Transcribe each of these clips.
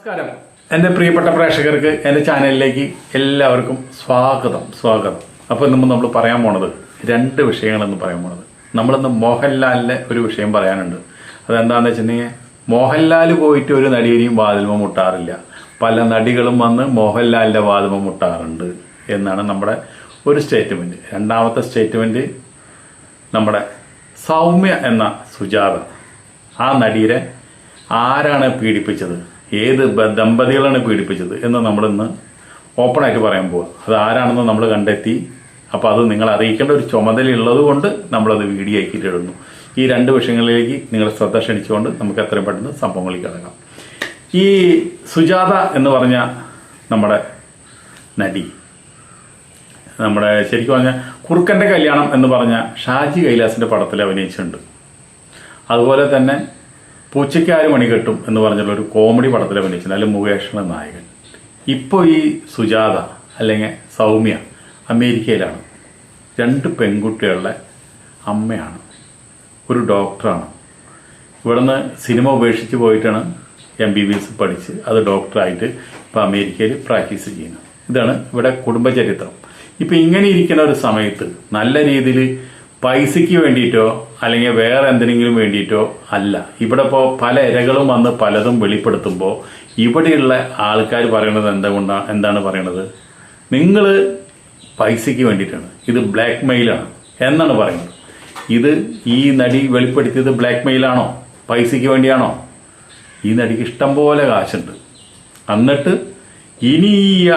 നമസ്കാരം. എന്റെ പ്രിയപ്പെട്ട പ്രേക്ഷകർക്ക് എന്റെ ചാനലിലേക്ക് എല്ലാവർക്കും സ്വാഗതം സ്വാഗതം. അപ്പോൾ ഇന്ന് നമ്മൾ പറയാൻ പോണത് രണ്ട് വിഷയങ്ങളെന്ന് പറയാൻ പോണത്. നമ്മളിന്ന് മോഹൻലാലിന്റെ ഒരു വിഷയം പറയാനുണ്ട്. അതെന്താണെന്ന് വെച്ചിട്ടുണ്ടെങ്കിൽ മോഹൻലാൽ പോയിട്ട് ഒരു നടിയെയും വാതിൽമ മുട്ടാറില്ല. പല നടികളും വന്ന് മോഹൻലാലിന്റെ വാതിൽമ മുട്ടാറുണ്ട് എന്നാണ് നമ്മുടെ ഒരു സ്റ്റേറ്റ്മെന്റ് രണ്ടാമത്തെ സ്റ്റേറ്റ്മെന്റ് നമ്മുടെ സൗമ്യ എന്ന സുജാത. ആ നടിയെ ആരാണ് പീഡിപ്പിച്ചത്? ഏത് ദമ്പതികളാണ് പീഡിപ്പിച്ചത് എന്ന് നമ്മളിന്ന് ഓപ്പണായിട്ട് പറയാൻ പോവുക അത് ആരാണെന്ന് നമ്മൾ കണ്ടെത്തി അപ്പോൾ അത് നിങ്ങൾ അറിയിക്കേണ്ട ഒരു ചുമതലയുള്ളത് കൊണ്ട് നമ്മളത് വീഡിയോ ആക്കിയിട്ടിടുന്നു ഈ രണ്ട് വിഷയങ്ങളിലേക്ക് നിങ്ങൾ ശ്രദ്ധ ക്ഷണിച്ചുകൊണ്ട് നമുക്ക് എത്രയും പെട്ടെന്ന് സംഭവങ്ങളിൽ കിടക്കാം. ഈ സുജാത എന്ന് പറഞ്ഞ നമ്മുടെ നടി നമ്മുടെ ശരിക്കും പറഞ്ഞാൽ കുറുക്കന്റെ കല്യാണം എന്ന് പറഞ്ഞ ഷാജി കൈലാസിന്റെ പടത്തിൽ അഭിനയിച്ചിട്ടുണ്ട്. അതുപോലെ തന്നെ പൂച്ചയ്ക്കാര് മണി കെട്ടും എന്ന് പറഞ്ഞുള്ള ഒരു കോമഡി പടത്തിലെ അഭിനയിച്ചിട്ടുണ്ട് അതിൽ എന്ന നായകൻ. ഇപ്പോൾ ഈ സുജാത അല്ലെങ്കിൽ സൗമ്യ അമേരിക്കയിലാണ്. രണ്ട് പെൺകുട്ടികളുടെ അമ്മയാണ്. ഒരു ഡോക്ടറാണ്. ഇവിടുന്ന് സിനിമ ഉപേക്ഷിച്ച് പോയിട്ടാണ് എം ബി ബി എസ് പഠിച്ച് അത് ഡോക്ടറായിട്ട് ഇപ്പോൾ അമേരിക്കയിൽ പ്രാക്ടീസ് ചെയ്യുന്നത്. ഇതാണ് ഇവിടെ കുടുംബചരിത്രം. ഇപ്പം ഇങ്ങനെ ഇരിക്കുന്ന ഒരു സമയത്ത് നല്ല രീതിയിൽ പൈസയ്ക്ക് വേണ്ടിയിട്ടോ അല്ലെങ്കിൽ വേറെ എന്തിനെങ്കിലും വേണ്ടിയിട്ടോ അല്ല. ഇവിടെ ഇപ്പോൾ പല ഇരകളും വന്ന് പലതും വെളിപ്പെടുത്തുമ്പോൾ ഇവിടെയുള്ള ആൾക്കാർ പറയണത് എന്തുകൊണ്ടാണ് എന്താണ് പറയണത്? നിങ്ങൾ പൈസയ്ക്ക് വേണ്ടിയിട്ടാണ്. ഇത് ബ്ലാക്ക് മെയിലാണ് എന്നാണ് പറയുന്നത്? ഇത് ഈ നടി വെളിപ്പെടുത്തിയത് ബ്ലാക്ക് മെയിലാണോ പൈസയ്ക്ക് വേണ്ടിയാണോ? ഈ നടിക്ക് ഇഷ്ടം പോലെ കാശുണ്ട്. എന്നിട്ട് ഇനി ഈ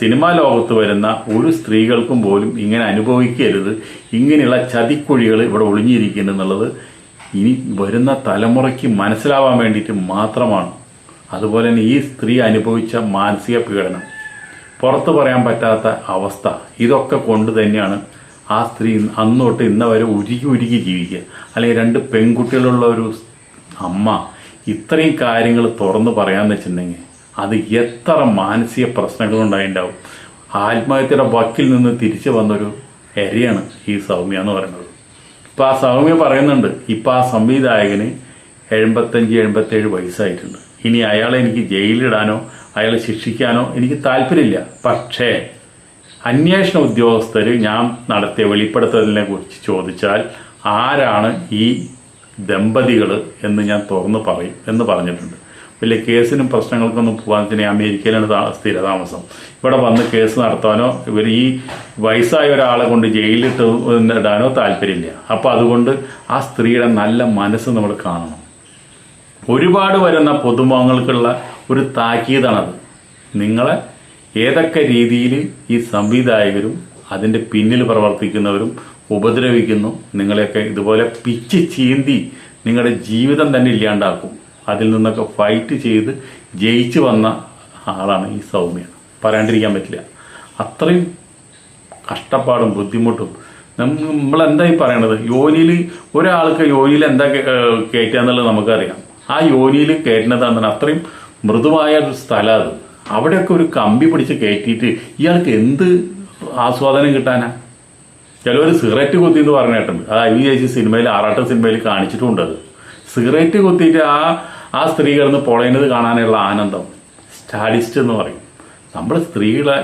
സിനിമാ ലോകത്ത് വരുന്ന ഒരു സ്ത്രീകൾക്കും പോലും ഇങ്ങനെ അനുഭവിക്കരുത്. ഇങ്ങനെയുള്ള ചതിക്കുഴികൾ ഇവിടെ ഒളിഞ്ഞിരിക്കുന്നു എന്നുള്ളത് ഇനി വരുന്ന തലമുറയ്ക്ക് മനസ്സിലാവാൻ വേണ്ടിയിട്ട് മാത്രമാണ്. അതുപോലെ തന്നെ ഈ സ്ത്രീ അനുഭവിച്ച മാനസിക പീഡനം പുറത്തു പറയാൻ പറ്റാത്ത അവസ്ഥ ഇതൊക്കെ കൊണ്ട് തന്നെയാണ് ആ സ്ത്രീ അന്നോട്ട് ഇന്ന വരെ ഉരുകി ഉരുകി ജീവിക്കുക. അല്ലെങ്കിൽ രണ്ട് പെൺകുട്ടികളുള്ള ഒരു അമ്മ ഇത്രയും കാര്യങ്ങൾ തുറന്നു പറയാമെന്ന് വെച്ചിട്ടുണ്ടെങ്കിൽ അത് എത്ര മാനസിക പ്രശ്നങ്ങൾ ഉണ്ടായിണ്ടാവും. ആത്മഹത്യയുടെ വക്കിൽ നിന്ന് തിരിച്ചു വന്നൊരു എരയാണ് ഈ സൗമ്യ എന്ന് പറയുന്നത്. ഇപ്പൊ ആ സൗമ്യ പറയുന്നുണ്ട് ഇപ്പൊ ആ സംവിധായകന് എഴുപത്തഞ്ച് എഴുപത്തേഴ് വയസ്സായിട്ടുണ്ട്. ഇനി അയാളെ എനിക്ക് ജയിലിടാനോ അയാളെ ശിക്ഷിക്കാനോ എനിക്ക് താല്പര്യമില്ല. പക്ഷേ അന്വേഷണ ഉദ്യോഗസ്ഥർ ഞാൻ നടത്തിയ വെളിപ്പെടുത്തലിനെ കുറിച്ച് ചോദിച്ചാൽ ആരാണ് ഈ ദമ്പതികൾ എന്ന് ഞാൻ തുറന്നു പറയും എന്ന് പറഞ്ഞിട്ടുണ്ട്. വലിയ കേസിനും പ്രശ്നങ്ങൾക്കൊന്നും പോകാൻ തന്നെ അമേരിക്കയിലാണ് സ്ഥിരതാമസം ഇവിടെ വന്ന് കേസ് നടത്താനോ ഇവർ ഈ വയസ്സായ ഒരാളെ കൊണ്ട് ജയിലിട്ട് ഇടാനോ താല്പര്യമില്ല. അപ്പോൾ അതുകൊണ്ട് ആ സ്ത്രീയുടെ നല്ല മനസ്സ് നമ്മൾ കാണണം. ഒരുപാട് വരുന്ന പൊതുമുഖങ്ങൾക്കുള്ള ഒരു താക്കീതാണത്. നിങ്ങളെ ഏതൊക്കെ രീതിയിൽ ഈ സംവിധായകരും അതിന്റെ പിന്നിൽ പ്രവർത്തിക്കുന്നവരും ഉപദ്രവിക്കുന്നു നിങ്ങളെയൊക്കെ ഇതുപോലെ പിച്ച് ചീന്തി നിങ്ങളുടെ ജീവിതം തന്നെ ഇല്ലാണ്ടാക്കും. അതിൽ നിന്നൊക്കെ ഫൈറ്റ് ചെയ്ത് ജയിച്ചു വന്ന ആളാണ് ഈ സൗമ്യ. പറയാണ്ടിരിക്കാൻ പറ്റില്ല. അത്രയും കഷ്ടപ്പാടും ബുദ്ധിമുട്ടും. നമ്മൾ എന്തായി പറയണത്? യോനിയിൽ ഒരാൾക്ക് യോനിയിൽ എന്താ കയറ്റുക എന്നുള്ളത് നമുക്കറിയാം. ആ യോനിയിൽ കയറ്റുന്നതാണ് അത്രയും മൃദുവായ ഒരു സ്ഥലം അത്. അവിടെയൊക്കെ ഒരു കമ്പി പിടിച്ച് കയറ്റിയിട്ട് ഇയാൾക്ക് എന്ത് ആസ്വാദനം കിട്ടാനാ? ചിലവർ സിഗരറ്റ് കുത്തി എന്ന് പറഞ്ഞ കേട്ടിട്ടുണ്ട് അത് ഐ വി ചേച്ചി സിനിമയിൽ ആറാട്ട് സിനിമയിൽ കാണിച്ചിട്ടുണ്ട് അത് സിഗരറ്റ് കുത്തിയിട്ട് ആ ആ സ്ത്രീ കിടന്ന് പൊളയുന്നത് കാണാനുള്ള ആനന്ദം. സ്റ്റാഡിസ്റ്റ് എന്ന് പറയും. നമ്മൾ സ്ത്രീകളെ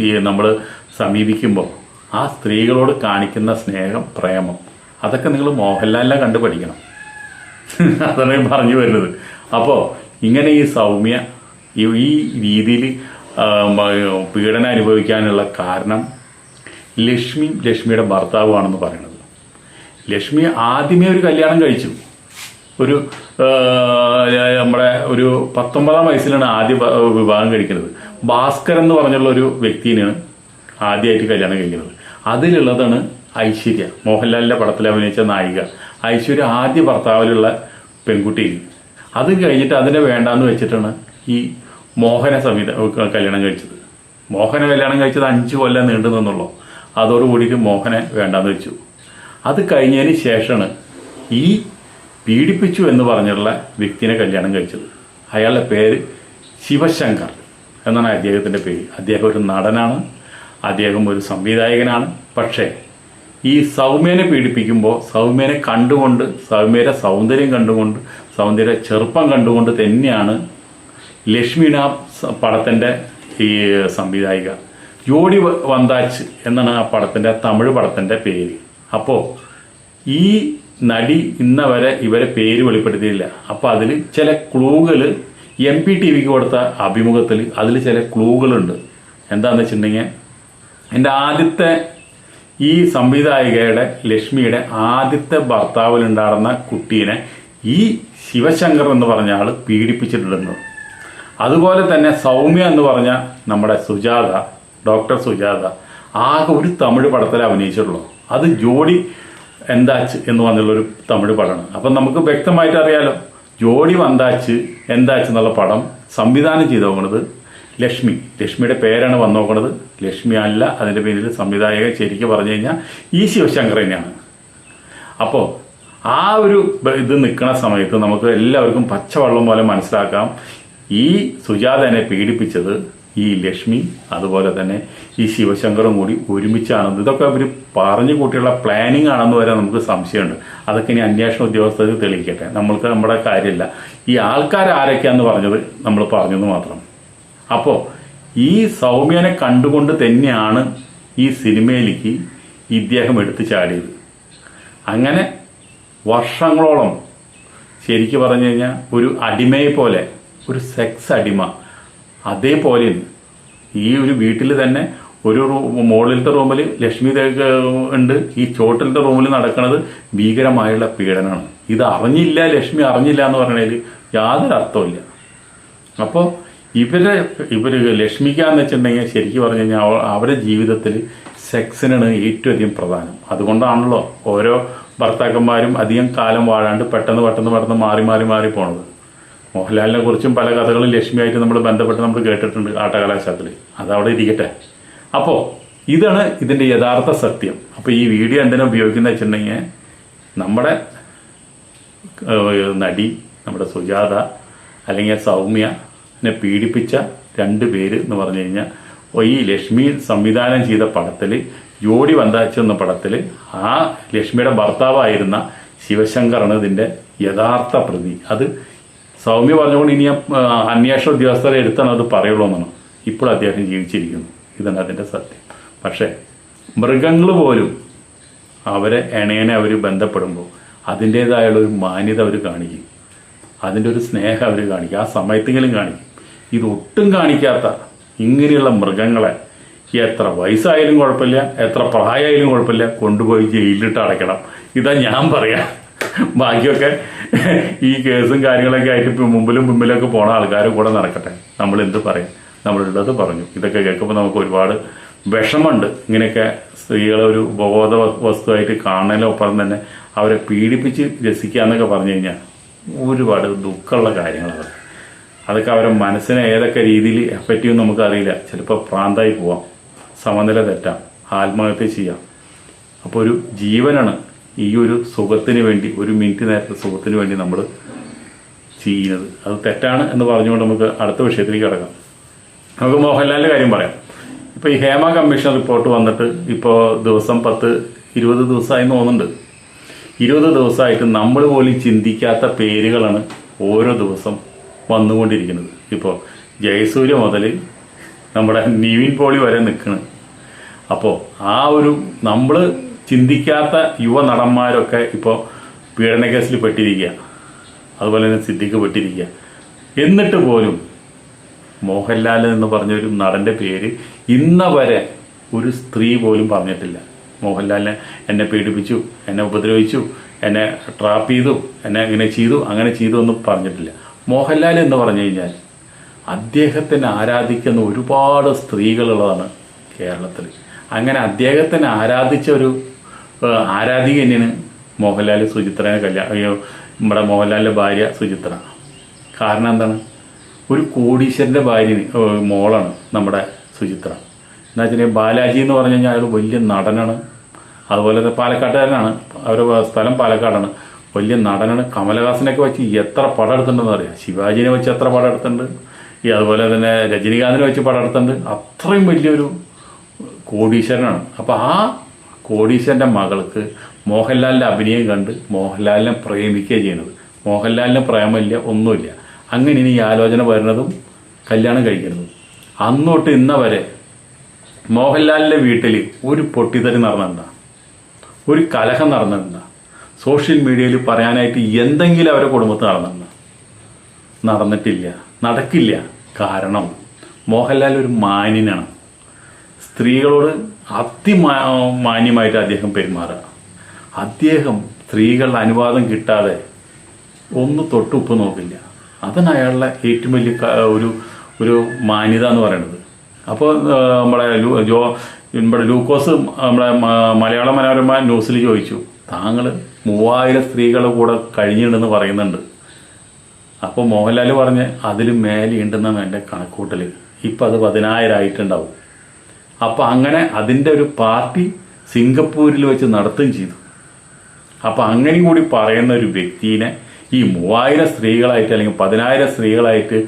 ഈ നമ്മൾ സമീപിക്കുമ്പോൾ ആ സ്ത്രീകളോട് കാണിക്കുന്ന സ്നേഹം പ്രേമം അതൊക്കെ നിങ്ങൾ മോഹൻലാലിനെ കണ്ടു പഠിക്കണം. അതാണ് പറഞ്ഞു വരുന്നത്. അപ്പോൾ ഇങ്ങനെ ഈ സൗമ്യ ഈ രീതിയിൽ പീഡനം അനുഭവിക്കാനുള്ള കാരണം ലക്ഷ്മി ലക്ഷ്മിയുടെ ഭർത്താവുമാണെന്ന് പറയുന്നത്. ലക്ഷ്മി ആദ്യമേ ഒരു കല്യാണം കഴിച്ചു. ഒരു നമ്മുടെ ഒരു പത്തൊമ്പതാം വയസ്സിലാണ് ആദ്യ വിവാഹം കഴിക്കുന്നത്. ഭാസ്കർ എന്ന് പറഞ്ഞുള്ള ഒരു വ്യക്തിനെയാണ് ആദ്യമായിട്ട് കല്യാണം കഴിക്കുന്നത്. അതിലുള്ളതാണ് ഐശ്വര്യ. മോഹൻലാലിന്റെ പടത്തിൽ അഭിനയിച്ച നായിക. ഐശ്വര്യ ആദ്യ ഭർത്താവിലുള്ള പെൺകുട്ടിയിൽ അത് കഴിഞ്ഞിട്ട് അതിനെ വേണ്ടാന്ന് വെച്ചിട്ടാണ് ഈ മോഹന സംവിധ കല്യാണം കഴിച്ചത്. മോഹന കല്യാണം കഴിച്ചത് അഞ്ച് കൊല്ലം നീണ്ടു നിന്നുള്ളൂ. അതോടുകൂടിയിട്ട് മോഹനെ വേണ്ടാന്ന് വെച്ചു. അത് കഴിഞ്ഞതിന് ശേഷമാണ് ഈ പീഡിപ്പിച്ചു എന്ന് പറഞ്ഞുള്ള വ്യക്തിനെ കല്യാണം കഴിച്ചത്. അയാളുടെ പേര് ശിവശങ്കർ എന്നാണ് അദ്ദേഹത്തിന്റെ പേര്. അദ്ദേഹം ഒരു നടനാണ്. അദ്ദേഹം ഒരു സംവിധായകനാണ്. പക്ഷേ ഈ സൗമ്യനെ പീഡിപ്പിക്കുമ്പോൾ സൗമ്യനെ കണ്ടുകൊണ്ട് സൗമ്യയുടെ സൗന്ദര്യം കണ്ടുകൊണ്ട് സൗന്ദര്യ ചെറുപ്പം കണ്ടുകൊണ്ട് തന്നെയാണ് ലക്ഷ്മിയാണ് ആ പടത്തിന്റെ ഈ സംവിധായിക ജോഡി വന്താച്ച് എന്നാണ് ആ പടത്തിന്റെ തമിഴ് പടത്തിന്റെ പേര്. അപ്പോൾ ഈ നടി ഇന്ന വരെ ഇവരെ പേര് വെളിപ്പെടുത്തിയില്ല. അപ്പോൾ അതിൽ ചില ക്ലൂകൾ എം പി ടി വിക്ക് കൊടുത്ത അഭിമുഖത്തിൽ അതിൽ ചില ക്ലൂകളുണ്ട് എന്താണെന്ന് വെച്ചിട്ടുണ്ടെങ്കിൽ എന്റെ ആദ്യത്തെ ഈ സംവിധായികയുടെ ലക്ഷ്മിയുടെ ആദ്യത്തെ ഭർത്താവിലുണ്ടായിരുന്ന കുട്ടീനെ ഈ ശിവശങ്കർ എന്ന് പറഞ്ഞ ആൾ പീഡിപ്പിച്ചിട്ടുണ്ടെന്ന്. അതുപോലെ തന്നെ സൗമ്യ എന്ന് പറഞ്ഞ നമ്മുടെ സുജാത ഡോക്ടർ സുജാത ആകെ ഒരു തമിഴ് പടത്തിൽ അഭിനയിച്ചിട്ടുള്ളൂ. അത് ജോഡി എന്താച്ച് എന്ന് പറഞ്ഞുള്ളൊരു തമിഴ് പടമാണ്. അപ്പം നമുക്ക് വ്യക്തമായിട്ട് അറിയാലോ ജോഡി വന്താച്ച് എന്താച്ച് എന്നുള്ള പടം സംവിധാനം ചെയ്ത് നോക്കുന്നത് ലക്ഷ്മി. ലക്ഷ്മിയുടെ പേരാണ് വന്നു നോക്കുന്നത് ലക്ഷ്മി അല്ല അതിന്റെ പേരിൽ സംവിധായകൻ ശരിക്കും പറഞ്ഞു കഴിഞ്ഞാൽ ഈ ശിവശങ്കർ തന്നെയാണ്. അപ്പോൾ ആ ഒരു ഇത് നിൽക്കുന്ന സമയത്ത് നമുക്ക് എല്ലാവർക്കും പച്ചവെള്ളം പോലെ മനസ്സിലാക്കാം. ഈ സുജാതനെ പീഡിപ്പിച്ചത് ഈ ലക്ഷ്മി അതുപോലെ തന്നെ ഈ ശിവശങ്കറും കൂടി ഒരുമിച്ചാണെന്ന് ഇതൊക്കെ അവർ പറഞ്ഞു കൂട്ടിയുള്ള പ്ലാനിങ് ആണെന്ന് വരെ നമുക്ക് സംശയമുണ്ട്. അതൊക്കെ ഇനി അന്വേഷണ ഉദ്യോഗസ്ഥർക്ക് തെളിയിക്കട്ടെ. നമ്മൾക്ക് നമ്മുടെ കാര്യമില്ല. ഈ ആൾക്കാർ ആരൊക്കെയാന്ന് പറഞ്ഞത് നമ്മൾ പറഞ്ഞെന്ന് മാത്രം. അപ്പോൾ ഈ സൗമ്യനെ കണ്ടുകൊണ്ട് തന്നെയാണ് ഈ സിനിമയിലേക്ക് ഇദ്ദേഹം എടുത്തു ചാടിയത്. അങ്ങനെ വർഷങ്ങളോളം ശരിക്ക് പറഞ്ഞു കഴിഞ്ഞാൽ ഒരു അടിമയെ പോലെ ഒരു സെക്സ് അടിമ അതേപോലെയാണ് ഈ ഒരു വീട്ടിൽ തന്നെ ഒരു മുകളിലത്തെ റൂമിൽ ലക്ഷ്മി ഉണ്ട്. ഈ ചോട്ടിലത്തെ റൂമിൽ നടക്കുന്നത് ഭീകരമായുള്ള പീഡനമാണ്. ഇത് അറിഞ്ഞില്ല ലക്ഷ്മി അറിഞ്ഞില്ല എന്ന് പറഞ്ഞതിൽ യാതൊരു അർത്ഥമില്ല അപ്പോൾ ഇവരെ ഇവർ ലക്ഷ്മിക്കാന്ന് വെച്ചിട്ടുണ്ടെങ്കിൽ ശരിക്കും പറഞ്ഞു കഴിഞ്ഞാൽ അവ- അവരുടെ ജീവിതത്തിൽ സെക്സിനാണ് ഏറ്റവും അധികം പ്രധാനം. അതുകൊണ്ടാണല്ലോ ഓരോ ഭർത്താക്കന്മാരും അധികം കാലം വാഴാണ്ട് പെട്ടെന്ന് പെട്ടെന്ന് പെട്ടെന്ന് മാറി മാറി മാറി പോണത്. മോഹൻലാലിനെ കുറിച്ചും പല കഥകളും ലക്ഷ്മിയായിട്ട് നമ്മൾ ബന്ധപ്പെട്ട് നമ്മൾ കേട്ടിട്ടുണ്ട് ആട്ടകലാശാലത്തിൽ. അതവിടെ ഇരിക്കട്ടെ. അപ്പോൾ ഇതാണ് ഇതിന്റെ യഥാർത്ഥ സത്യം. അപ്പോൾ ഈ വീഡിയോ എന്തിനാ ഉപയോഗിക്കുന്നത് വെച്ചിട്ടുണ്ടെങ്കിൽ നമ്മുടെ നടി നമ്മുടെ സുജാത അല്ലെങ്കിൽ സൗമ്യനെ പീഡിപ്പിച്ച രണ്ട് പേര് എന്ന് പറഞ്ഞു കഴിഞ്ഞാൽ ഈ ലക്ഷ്മി സംവിധാനം ചെയ്ത പടത്തിൽ ജോഡി വന്താച്ചു എന്ന പടത്തിൽ ആ ലക്ഷ്മിയുടെ ഭർത്താവായിരുന്ന ശിവശങ്കറാണ് ഇതിന്റെ യഥാർത്ഥ പ്രതി. അത് സൗമ്യ പറഞ്ഞുകൊണ്ട് ഇനി അന്വേഷണ ഉദ്യോഗസ്ഥരെ എടുത്താണ് അത് പറയുള്ളൂ എന്നാണ്. ഇപ്പോൾ അദ്ദേഹം ജീവിച്ചിരിക്കുന്നു. ഇതാണ് അതിന്റെ സത്യം. പക്ഷേ മൃഗങ്ങൾ പോലും അവരെ ഇണയനെ അവർ ബന്ധപ്പെടുമ്പോൾ അതിന്റേതായുള്ള ഒരു മാന്യത അവർ കാണിക്കും. അതിന്റെ ഒരു സ്നേഹം അവർ കാണിക്കും. ആ സമയത്തെങ്കിലും കാണിക്കും. ഇതൊട്ടും കാണിക്കാത്ത ഇങ്ങനെയുള്ള മൃഗങ്ങളെ എത്ര വയസ്സായാലും കുഴപ്പമില്ല എത്ര പ്രായമായാലും കുഴപ്പമില്ല കൊണ്ടുപോയി ജയിലിലിട്ട് അടയ്ക്കണം. ഇതാ ഞാൻ പറയാം. ബാക്കിയൊക്കെ ഈ കേസും കാര്യങ്ങളൊക്കെ ആയിട്ട് ഇപ്പം മുമ്പിലും മുമ്പിലൊക്കെ പോണ ആൾക്കാർ കൂടെ നടക്കട്ടെ. നമ്മൾ എന്ത് പറയും? നമ്മളുള്ളത് പറഞ്ഞു. ഇതൊക്കെ കേൾക്കുമ്പോൾ നമുക്ക് ഒരുപാട് വിഷമമുണ്ട്. ഇങ്ങനെയൊക്കെ സ്ത്രീകളെ ഒരു ഉപബോധ വസ്തുവായിട്ട് കാണലൊപ്പം തന്നെ അവരെ പീഡിപ്പിച്ച് രസിക്കുക എന്നൊക്കെ പറഞ്ഞു കഴിഞ്ഞാൽ ഒരുപാട് ദുഃഖമുള്ള കാര്യങ്ങളാണ്. അതൊക്കെ അവരെ മനസ്സിനെ ഏതൊക്കെ രീതിയിൽ ചെയ്യുമെന്ന് നമുക്കറിയില്ല. ചിലപ്പോൾ പ്രാന്തായി പോവാം. സമനില തെറ്റാം. ആത്മഹത്യ ചെയ്യാം. അപ്പോൾ ഒരു ജീവനാണ് ഈ ഒരു സുഖത്തിന് വേണ്ടി ഒരു മിനിറ്റ് നേരത്തെ സുഖത്തിന് വേണ്ടി നമ്മൾ ചെയ്യുന്നത്. അത് തെറ്റാണ് എന്ന് പറഞ്ഞുകൊണ്ട് നമുക്ക് അടുത്ത വിഷയത്തിലേക്ക് കിടക്കാം. നമുക്ക് മോഹൻലാലിന്റെ കാര്യം പറയാം. ഇപ്പോൾ ഈ ഹേമ കമ്മീഷൻ റിപ്പോർട്ട് വന്നിട്ട് ഇപ്പോൾ ദിവസം പത്ത് ഇരുപത് ദിവസമായി തോന്നുന്നുണ്ട്. ഇരുപത് ദിവസമായിട്ട് നമ്മൾ പോലും ചിന്തിക്കാത്ത പേരുകളാണ് ഓരോ ദിവസം വന്നുകൊണ്ടിരിക്കുന്നത്. ഇപ്പോൾ ജയസൂര്യ മുതൽ നമ്മുടെ നിവിൻ പോളി വരെ നിൽക്കുന്നത് അപ്പോൾ ആ ഒരു നമ്മൾ ചിന്തിക്കാത്ത യുവ നടന്മാരൊക്കെ ഇപ്പോൾ പീഡന കേസിൽ പെട്ടിരിക്കുക അതുപോലെ തന്നെ സിദ്ദിഖ് പെട്ടിരിക്കുക എന്നിട്ട് പോലും മോഹൻലാൽ എന്ന് പറഞ്ഞൊരു നടന്റെ പേര് ഇന്ന വരെ ഒരു സ്ത്രീ പോലും പറഞ്ഞിട്ടില്ല. മോഹൻലാലിനെ എന്നെ പീഡിപ്പിച്ചു എന്നെ ഉപദ്രവിച്ചു എന്നെ ട്രാപ്പ് ചെയ്തു എന്നെ ഇങ്ങനെ ചെയ്തു അങ്ങനെ ചെയ്തു എന്ന് പറഞ്ഞിട്ടില്ല. മോഹൻലാൽ എന്ന് പറഞ്ഞു കഴിഞ്ഞാൽ അദ്ദേഹത്തിനെ ആരാധിക്കുന്ന ഒരുപാട് സ്ത്രീകളുള്ളതാണ് കേരളത്തിൽ അങ്ങനെ അദ്ദേഹത്തിനെ ആരാധിച്ച ഒരു ആരാധിക തന്നെയാണ് മോഹൻലാൽ സുചിത്രനെ കല്യാണം അയ്യോ നമ്മുടെ മോഹൻലാലിന്റെ ഭാര്യ സുചിത്ര. കാരണം എന്താണ്? ഒരു കോടീശ്വരന്റെ ഭാര്യ മോളാണ് നമ്മുടെ സുചിത്ര. എന്താ വെച്ചാൽ ബാലാജി എന്ന് പറഞ്ഞു കഴിഞ്ഞാൽ അയാൾ വലിയ നടനാണ്. അതുപോലെ തന്നെ പാലക്കാട്ടുകാരനാണ്. അവരുടെ സ്ഥലം പാലക്കാടാണ്. വലിയ നടനാണ്. കമലഹാസനൊക്കെ വെച്ച് എത്ര പടം എടുത്തിട്ടുണ്ടെന്ന് അറിയാം. ശിവാജിനെ വെച്ച് എത്ര പടം എടുത്തിട്ടുണ്ട്. ഈ അതുപോലെ തന്നെ രജനീകാന്തിനെ വെച്ച് പടം എടുത്തിട്ടുണ്ട്. അത്രയും വലിയൊരു കോടീശ്വരനാണ്. അപ്പോൾ ആ കോടീശ്വരന്റെ മകൾക്ക് മോഹൻലാലിന്റെ അഭിനയം കണ്ട് മോഹൻലാലിനെ പ്രേമിക്കുകയാണ് ചെയ്യുന്നത്. മോഹൻലാലിന് പ്രേമമില്ല ഒന്നുമില്ല. അങ്ങനെ ഇനി ആലോചന വരുന്നതും കല്യാണം കഴിക്കുന്നത് അന്നോട്ട് ഇന്ന വരെ മോഹൻലാലിന്റെ വീട്ടിൽ ഒരു പൊട്ടിത്തെറി നടന്നിട്ടുണ്ട ഒരു കലഹം നടന്നിട്ടുണ്ട സോഷ്യൽ മീഡിയയിൽ പറയാനായിട്ട് എന്തെങ്കിലും അവരുടെ കുടുംബത്തിൽ നടന്നിട്ടുണ്ടോ നടന്നിട്ടില്ല. നടക്കില്ല. കാരണം മോഹൻലാൽ ഒരു മാന്യനാണ്. സ്ത്രീകളോട് അതിമാ മാന്യമായിട്ട് അദ്ദേഹം പെരുമാറുക അദ്ദേഹം സ്ത്രീകളുടെ അനുവാദം കിട്ടാതെ ഒന്ന് തൊട്ടുപ്പ് നോക്കില്ല. അതാണ് അയാളുടെ ഏറ്റവും വലിയ ഒരു ഒരു മാന്യത എന്ന് പറയുന്നത്. അപ്പോൾ നമ്മുടെ ജോ നമ്മുടെ ലൂക്കോസ് നമ്മുടെ മലയാള മനോരമ ന്യൂസിൽ ചോദിച്ചു താങ്കൾ മൂവായിരം സ്ത്രീകളുടെ കൂടെ കഴിഞ്ഞിട്ടുണ്ടെന്ന് പറയുന്നുണ്ട്. അപ്പോൾ മോഹൻലാൽ പറഞ്ഞ് മേലെ മേലെയുണ്ടെന്നാണ് എന്റെ കണക്കൂട്ടൽ ഇപ്പം അത് പതിനായിരം ആയിട്ടുണ്ടാവും. അപ്പോൾ അങ്ങനെ അതിന്റെ ഒരു പാർട്ടി സിംഗപ്പൂരിൽ വെച്ച് നടത്തുകയും ചെയ്തു. അപ്പം അങ്ങനെയും കൂടി പറയുന്ന ഒരു വ്യക്തിനെ ഈ മൂവായിരം സ്ത്രീകളായിട്ട് അല്ലെങ്കിൽ പതിനായിരം സ്ത്രീകളായിട്ട്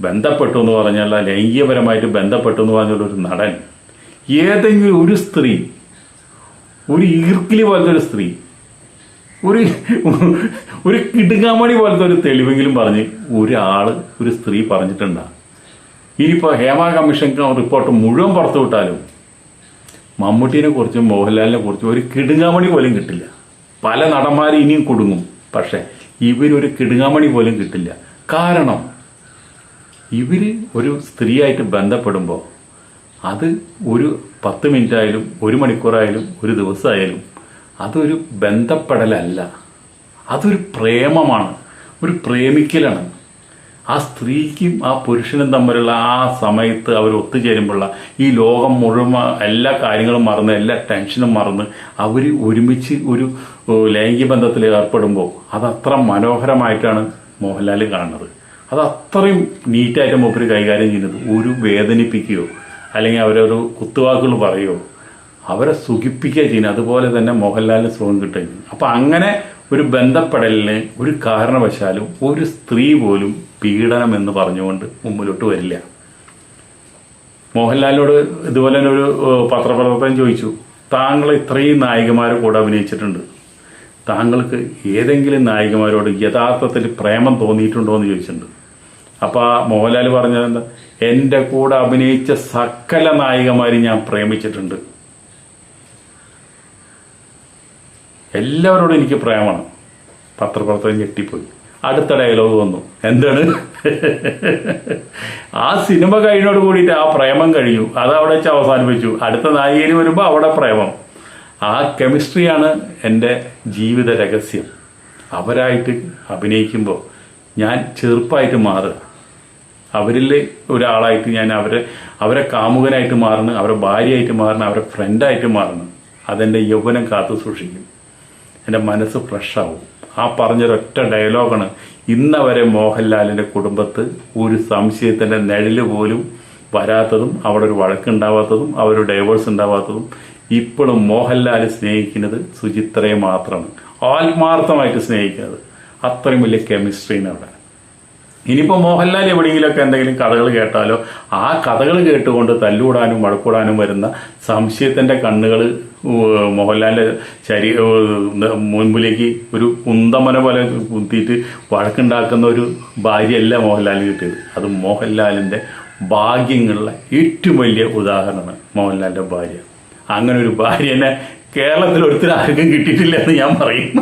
ബന്ധപ്പെട്ടു എന്ന് പറഞ്ഞാൽ ലൈംഗികപരമായിട്ട് ബന്ധപ്പെട്ടു എന്ന് പറഞ്ഞുള്ള ഒരു നടൻ ഏതെങ്കിലും ഒരു സ്ത്രീ ഒരു ഈർക്കിലി പോലത്തെ ഒരു സ്ത്രീ ഒരു ഒരു കിടുങ്ങാമണി പോലത്തെ ഒരു തെളിവെങ്കിലും പറഞ്ഞ് ഒരാൾ ഒരു സ്ത്രീ പറഞ്ഞിട്ടുണ്ടാ? ഇനിയിപ്പോൾ ഹേമ കമ്മീഷൻ റിപ്പോർട്ട് മുഴുവൻ പുറത്തു വിട്ടാലും മമ്മൂട്ടിനെ കുറിച്ചും മോഹൻലാലിനെ കുറിച്ചും ഒരു കിടുങ്ങാമണി പോലും കിട്ടില്ല. പല നടന്മാരും ഇനിയും കുടുങ്ങും. പക്ഷേ ഇവരൊരു കിടുങ്ങാമണി പോലും കിട്ടില്ല. കാരണം ഇവർ ഒരു സ്ത്രീയായിട്ട് ബന്ധപ്പെടുമ്പോൾ അത് ഒരു പത്ത് മിനിറ്റ് ആയാലും ഒരു മണിക്കൂറായാലും ഒരു ദിവസമായാലും അതൊരു ബന്ധപ്പെടലല്ല. അതൊരു പ്രേമമാണ്. ഒരു പ്രേമിക്കലാണ്. ആ സ്ത്രീക്കും ആ പുരുഷനും തമ്മിലുള്ള ആ സമയത്ത് അവർ ഒത്തുചേരുമ്പോഴുള്ള ഈ ലോകം മുഴുവൻ എല്ലാ കാര്യങ്ങളും മറന്ന് എല്ലാ ടെൻഷനും മറന്ന് അവർ ഒരുമിച്ച് ഒരു ലൈംഗിക ബന്ധത്തിൽ ഏർപ്പെടുമ്പോൾ അതത്ര മനോഹരമായിട്ടാണ് മോഹൻലാൽ കാണുന്നത്. അത് അത്രയും നീറ്റായിട്ട് മൂപ്പര് കൈകാര്യം ചെയ്യുന്നത്. ഒരു വേദനിപ്പിക്കുകയോ അല്ലെങ്കിൽ അവരൊരു കുത്തുവാക്കുകൾ പറയുകയോ അവരെ സുഖിപ്പിക്കുക ചെയ്യുന്നത്. അതുപോലെ തന്നെ മോഹൻലാലിന് സുഖം കിട്ടുകയും ചെയ്യും. അപ്പം അങ്ങനെ ഒരു ബന്ധപ്പെടലിന് ഒരു കാരണവശാലും ഒരു സ്ത്രീ പോലും പീഡനം എന്ന് പറഞ്ഞുകൊണ്ട് മുമ്പിലോട്ട് വരില്ല. മോഹൻലാലിനോട് ഇതുപോലെ തന്നെ ഒരു പത്രപ്രവർത്തകൻ ചോദിച്ചു താങ്കൾ ഇത്രയും നായികമാരെ കൂടെ അഭിനയിച്ചിട്ടുണ്ട്. താങ്കൾക്ക് ഏതെങ്കിലും നായികമാരോട് യഥാർത്ഥത്തിൽ പ്രേമം തോന്നിയിട്ടുണ്ടോ എന്ന് ചോദിച്ചിട്ടുണ്ട്. അപ്പോൾ ആ മോഹൻലാൽ പറഞ്ഞത് എന്റെ കൂടെ അഭിനയിച്ച സകല നായികമാരും ഞാൻ പ്രേമിച്ചിട്ടുണ്ട്. എല്ലാവരോടും എനിക്ക് പ്രേമമാണ്. പത്രപ്രവർത്തകൻ ഞെട്ടിപ്പോയി. അടുത്ത ഡയലോഗ് വന്നു. എന്താണ്? ആ സിനിമ കഴിഞ്ഞോട് കൂടിയിട്ട് ആ പ്രേമം കഴിഞ്ഞു. അത് അവിടെ വെച്ച് അവസാനിപ്പിച്ചു. അടുത്ത നായികയിൽ വരുമ്പോൾ അവിടെ പ്രേമം. ആ കെമിസ്ട്രിയാണ് എന്റെ ജീവിത രഹസ്യം. അവരായിട്ട് അഭിനയിക്കുമ്പോൾ ഞാൻ ചെറുപ്പമായിട്ട് മാറുക. അവരിൽ ഒരാളായിട്ട് ഞാൻ അവരെ അവരെ കാമുകനായിട്ട് മാറുന്നു അവരെ ഭാര്യയായിട്ട് മാറുന്നു അവരെ ഫ്രണ്ടായിട്ട് മാറുന്നു അതെന്റെ യൗവനം കാത്തു സൂക്ഷിക്കും. എന്റെ മനസ്സ് ഫ്രഷാവും ആ പറഞ്ഞൊരൊറ്റ ഡയലോഗാണ്. ഇന്നവരെ മോഹൻലാലിന്റെ കുടുംബത്ത് ഒരു സംശയത്തിന്റെ നിഴൽ പോലും വരാത്തതും അവിടെ ഒരു വഴക്കുണ്ടാവാത്തതും അവർ ഡൈവേഴ്സ് ഉണ്ടാവാത്തതും ഇപ്പോഴും മോഹൻലാൽ സ്നേഹിക്കുന്നത് സുചിത്രയെ മാത്രമാണ്. ആത്മാർത്ഥമായിട്ട് സ്നേഹിക്കുന്നത് അത്രയും വലിയ കെമിസ്ട്രീന് അവിടെ. ഇനിയിപ്പോൾ മോഹൻലാൽ എവിടെയെങ്കിലുമൊക്കെ എന്തെങ്കിലും കഥകൾ കേട്ടാലോ ആ കഥകൾ കേട്ടുകൊണ്ട് തല്ലുകൂടാനും വഴക്കൂടാനും വരുന്ന സംശയത്തിന്റെ കണ്ണുകൾ മോഹൻലാലിന്റെ ശരീ മുൻപിലേക്ക് ഒരു കുന്തമന പോലെ കുത്തിയിട്ട് വഴക്കുണ്ടാക്കുന്ന ഒരു ഭാര്യയല്ല മോഹൻലാലിന് കിട്ടിയത്. അത് മോഹൻലാലിന്റെ ഭാഗ്യങ്ങളുടെ ഏറ്റവും വലിയ ഉദാഹരണമാണ് മോഹൻലാലിന്റെ ഭാര്യ. അങ്ങനെ ഒരു ഭാര്യനെ കേരളത്തിൽ ഒരുത്തരും ആർക്കും കിട്ടിയിട്ടില്ല എന്ന് ഞാൻ പറയും.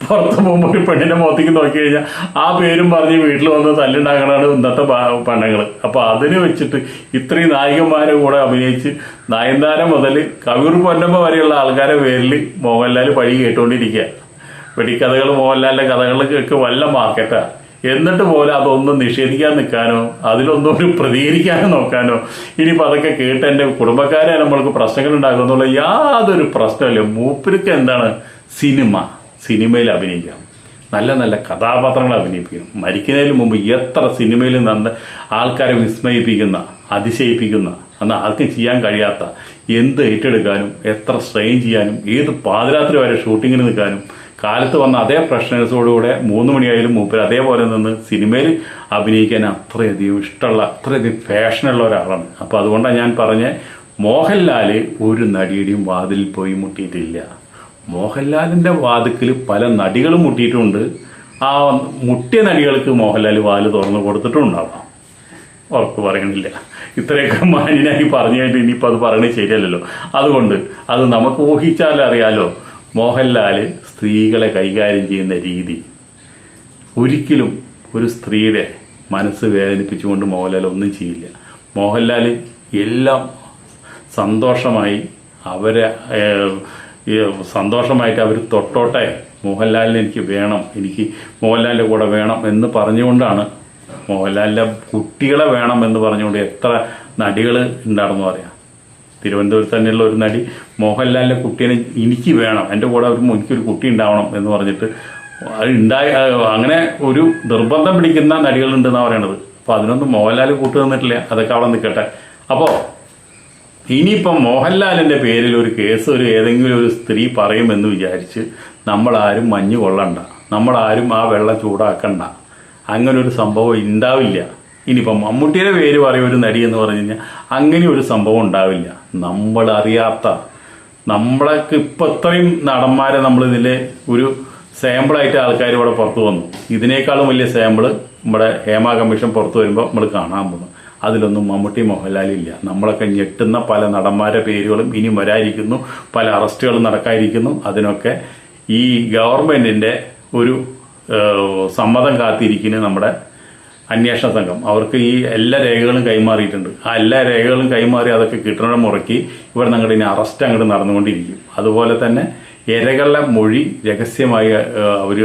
പുറത്ത് പോകുമ്പോൾ ഒരു പെണ്ണിന്റെ മുഖത്തേക്ക് നോക്കി കഴിഞ്ഞാൽ ആ പേരും പറഞ്ഞ് വീട്ടിൽ വന്ന് തല്ലുണ്ടാക്കണാണ് ഇന്നത്തെ പെണ്ണുങ്ങൾ അപ്പൊ അതിന് വെച്ചിട്ട് ഇത്രയും നായികന്മാരെ കൂടെ അഭിനയിച്ച് നയൻതാര മുതൽ കവിയൂർ പൊന്നമ്മ വരെയുള്ള ആൾക്കാരെ പേരിൽ മോഹൻലാൽ പഴി കേട്ടുകൊണ്ടിരിക്കുക വെടിക്കഥകൾ മോഹൻലാലിന്റെ കഥകൾക്കൊക്കെ വല്ല മാർക്കറ്റാ എന്നിട്ട് പോലെ അതൊന്നും നിഷേധിക്കാൻ നിൽക്കാനോ അതിലൊന്നും ഒരു പ്രതികരിക്കാനോ നോക്കാനോ. ഇനിയിപ്പോൾ അതൊക്കെ കേട്ട് എന്റെ കുടുംബക്കാരെ നമ്മൾക്ക് പ്രശ്നങ്ങൾ ഉണ്ടാക്കുന്നുള്ള യാതൊരു പ്രശ്നമില്ല മൂപ്പർക്ക് എന്താണ്? സിനിമ. സിനിമയിൽ അഭിനയിക്കണം നല്ല നല്ല കഥാപാത്രങ്ങൾ അഭിനയിപ്പിക്കണം. മരിക്കുന്നതിന് മുമ്പ് എത്ര സിനിമയിൽ നിന്ന് ആൾക്കാരെ വിസ്മയിപ്പിക്കുന്ന അതിശയിപ്പിക്കുന്ന അന്ന് ആർക്കും ചെയ്യാൻ കഴിയാത്ത എന്ത് ഏറ്റെടുക്കാനും എത്ര സ്ട്രെയിൻ ചെയ്യാനും ഏത് പാതിരാത്രി വരെ ഷൂട്ടിങ്ങിന് നിൽക്കാനും കാലത്ത് വന്ന അതേ പ്രശ്നത്തോടുകൂടെ മൂന്ന് മണിയായാലും മൂപ്പർ അതേപോലെ നിന്ന് സിനിമയിൽ അഭിനയിക്കാൻ അത്രയധികം ഇഷ്ടമുള്ള അത്രയധികം ഫാഷനുള്ള ഒരാളാണ്. അപ്പോൾ അതുകൊണ്ടാണ് ഞാൻ പറഞ്ഞ മോഹൻലാൽ ഒരു നടിയുടെയും വാതിലിൽ പോയി മുട്ടിയിട്ടില്ല. മോഹൻലാലിന്റെ വാതുക്കിൽ പല നടികളും മുട്ടിയിട്ടുണ്ട്. ആ മുട്ടിയ നടികൾക്ക് മോഹൻലാൽ വാൽ തുറന്നു കൊടുത്തിട്ടുണ്ടാവാം. ഉറപ്പ് പറയണില്ല. ഇത്രയൊക്കെ മാന്യനായി പറഞ്ഞു കഴിഞ്ഞാൽ ഇനിയിപ്പോൾ അത് പറയണത് ശരിയല്ലല്ലോ. അതുകൊണ്ട് അത് നമുക്ക് ഊഹിച്ചാൽ അറിയാലോ മോഹൻലാൽ സ്ത്രീകളെ കൈകാര്യം ചെയ്യുന്ന രീതി ഒരിക്കലും ഒരു സ്ത്രീയുടെ മനസ്സ് വേദനിപ്പിച്ചുകൊണ്ട് മോഹൻലാൽ ഒന്നും ചെയ്യില്ല. മോഹൻലാൽ എല്ലാം സന്തോഷമായി അവരെ ഈ സന്തോഷമായിട്ട് അവർ തൊട്ടോട്ടെ മോഹൻലാലിന് എനിക്ക് വേണം എനിക്ക് മോഹൻലാലിന്റെ കൂടെ വേണം എന്ന് പറഞ്ഞുകൊണ്ടാണ് മോഹൻലാലിന്റെ കുട്ടികളെ വേണം എന്ന് പറഞ്ഞുകൊണ്ട് എത്ര നടികൾ ഉണ്ടാണെന്ന് പറയാം. തിരുവനന്തപുരത്ത് തന്നെയുള്ള ഒരു നടി മോഹൻലാലിന്റെ കുട്ടീനെ എനിക്ക് വേണം എന്റെ കൂടെ ഒരു എനിക്കൊരു കുട്ടി ഉണ്ടാവണം എന്ന് പറഞ്ഞിട്ട് ഉണ്ടായി അങ്ങനെ ഒരു നിർബന്ധം പിടിക്കുന്ന നടികളുണ്ടെന്നാണ് പറയണത്. അപ്പോൾ അതിനൊന്നും മോഹൻലാൽ കൂട്ടു തന്നിട്ടില്ല അതൊക്കെ അവിടെ നിൽക്കട്ടെ. അപ്പോൾ ഇനിയിപ്പം മോഹൻലാലിന്റെ പേരിൽ ഒരു കേസ് ഒരു ഏതെങ്കിലും ഒരു സ്ത്രീ പറയുമെന്ന് വിചാരിച്ച് നമ്മളാരും മഞ്ഞ് കൊള്ളണ്ട. നമ്മളാരും ആ വെള്ളം ചൂടാക്കണ്ട. അങ്ങനൊരു സംഭവം ഉണ്ടാവില്ല ഇനിയിപ്പം മമ്മൂട്ടിയുടെ പേര് പറയും ഒരു നടി എന്ന് പറഞ്ഞു കഴിഞ്ഞാൽ അങ്ങനെ ഒരു സംഭവം ഉണ്ടാവില്ല. നമ്മൾ അറിയാത്ത നമ്മളൊക്കെ ഇപ്പം ഇത്രയും നടന്മാരെ നമ്മളിതിൽ ഒരു സാമ്പിളായിട്ട് ആൾക്കാർ ഇവിടെ പുറത്തു വന്നു. ഇതിനേക്കാളും വലിയ സാമ്പിൾ നമ്മുടെ ഹേമ കമ്മീഷൻ പുറത്തു വരുമ്പോൾ നമ്മൾ കാണാൻ പോകുന്നു. അതിലൊന്നും മമ്മൂട്ടി മോഹൻലാലില്ല നമ്മളൊക്കെ ഞെട്ടുന്ന പല നടന്മാരുടെ പേരുകളും ഇനി വരാതിരിക്കുന്നു പല അറസ്റ്റുകളും നടക്കാതിരിക്കുന്നു അതിനൊക്കെ ഈ ഗവൺമെന്റിന്റെ ഒരു സമ്മതം കാത്തിരിക്കുന്ന നമ്മുടെ അന്വേഷണ സംഘം. അവർക്ക് ഈ എല്ലാ രേഖകളും കൈമാറിയിട്ടുണ്ട്. ആ എല്ലാ രേഖകളും കൈമാറി അതൊക്കെ കിട്ടണ മുറക്കി ഇവിടെ ഞങ്ങളുടെ ഇനി അറസ്റ്റ് അങ്ങോട്ട് നടന്നുകൊണ്ടിരിക്കും. അതുപോലെ തന്നെ ഇരകളുടെ മൊഴി രഹസ്യമായി അവർ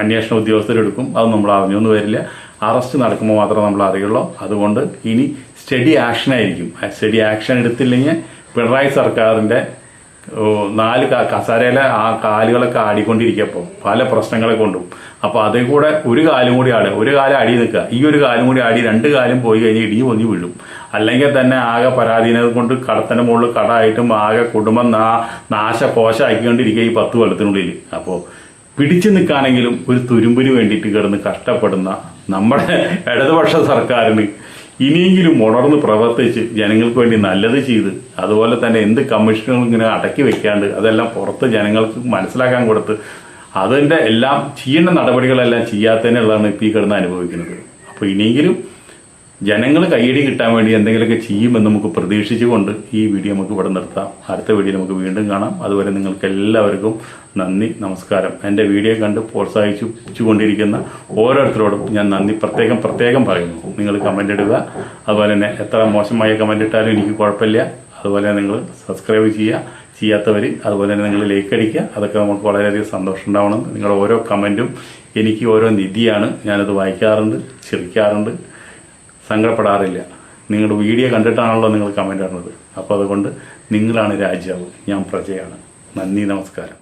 അന്വേഷണ ഉദ്യോഗസ്ഥരെടുക്കും. അത് നമ്മൾ അറിഞ്ഞൊന്നും വരില്ല. അറസ്റ്റ് നടക്കുമ്പോൾ മാത്രമേ നമ്മൾ അറിയുള്ളൂ. അതുകൊണ്ട് ഇനി സ്റ്റഡി ആക്ഷൻ ആയിരിക്കും. സ്റ്റഡി ആക്ഷൻ എടുത്തില്ലെങ്കിൽ പിണറായി സർക്കാരിന്റെ നാല് കസേരയിലെ ആ കാലുകളൊക്കെ ആടിക്കൊണ്ടിരിക്കപ്പോൾ പല പ്രശ്നങ്ങളെ കൊണ്ടും. അപ്പോൾ അതേ കൂടെ ഒരു കാലും കൂടി ആടുക ഒരു കാലം അടി നിൽക്കുക. ഈ ഒരു കാലും കൂടി ആടി രണ്ട് കാലം പോയി കഴിഞ്ഞ് ഇടിഞ്ഞു പൊങ്ങി വീഴും. അല്ലെങ്കിൽ തന്നെ ആകെ പരാധീനത കൊണ്ട് കടത്തിന്റെ മുകളിൽ കടമായിട്ടും ആകെ കുടുംബം നാ നാശകോശമാക്കിക്കൊണ്ടിരിക്കുക ഈ പത്ത് കൊല്ലത്തിനുള്ളിൽ. അപ്പോൾ പിടിച്ചു നിൽക്കാനെങ്കിലും ഒരു തുരുമ്പിന് വേണ്ടിയിട്ട് കിടന്ന് കഷ്ടപ്പെടുന്ന നമ്മുടെ ഇടതുപക്ഷ സർക്കാരിന് ഇനിയെങ്കിലും ഉണർന്ന് പ്രവർത്തിച്ച് ജനങ്ങൾക്ക് വേണ്ടി നല്ലത് ചെയ്ത് അതുപോലെ തന്നെ എന്ത് കമ്മീഷനുകളും ഇങ്ങനെ അടക്കി വെക്കാണ്ട് അതെല്ലാം പുറത്ത് ജനങ്ങൾക്ക് മനസ്സിലാക്കാൻ കൊടുത്ത് അതിന്റെ എല്ലാം ചെയ്യേണ്ട നടപടികളെല്ലാം ചെയ്യാത്തതിനുള്ളതാണ് ഇപ്പോൾ ഈ കിടന്ന് അനുഭവിക്കുന്നത്. അപ്പോൾ ഇനിയെങ്കിലും ജനങ്ങൾ കയ്യടി കിട്ടാൻ വേണ്ടി എന്തെങ്കിലുമൊക്കെ ചെയ്യുമെന്ന് നമുക്ക് പ്രതീക്ഷിച്ചുകൊണ്ട് ഈ വീഡിയോ നമുക്ക് ഇവിടെ നിർത്താം. അടുത്ത വീഡിയോ നമുക്ക് വീണ്ടും കാണാം. അതുവരെ നിങ്ങൾക്ക് എല്ലാവർക്കും നന്ദി നമസ്കാരം. എന്റെ വീഡിയോ കണ്ട് പ്രോത്സാഹിച്ചുകൊണ്ടിരിക്കുന്ന ഓരോരുത്തരോടും ഞാൻ നന്ദി പ്രത്യേകം പ്രത്യേകം പറയുന്നു. നിങ്ങൾ കമന്റ് ഇടുക. അതുപോലെ തന്നെ എത്ര മോശമായ കമന്റ് ഇട്ടാലും എനിക്ക് കുഴപ്പമില്ല. അതുപോലെ നിങ്ങൾ സബ്സ്ക്രൈബ് ചെയ്യുക. ചെയ്യാത്തവർ അതുപോലെ തന്നെ നിങ്ങൾ ലൈക്ക് അടിക്കുക. അതൊക്കെ നമുക്ക് വളരെയധികം സന്തോഷം ഉണ്ടാവണം. നിങ്ങളുടെ ഓരോ കമന്റും എനിക്ക് ഓരോ നിധിയാണ്. ഞാനത് വായിക്കാറുണ്ട് ചിരിക്കാറുണ്ട്. സങ്കടപ്പെടാറില്ല. നിങ്ങളുടെ വീഡിയോ കണ്ടിട്ടാണല്ലോ നിങ്ങൾ കമന്റ് ഇടുന്നത്. അപ്പോൾ അതുകൊണ്ട് നിങ്ങളാണ് രാജാവ്. ഞാൻ പ്രജയാണ്. നന്ദി നമസ്കാരം.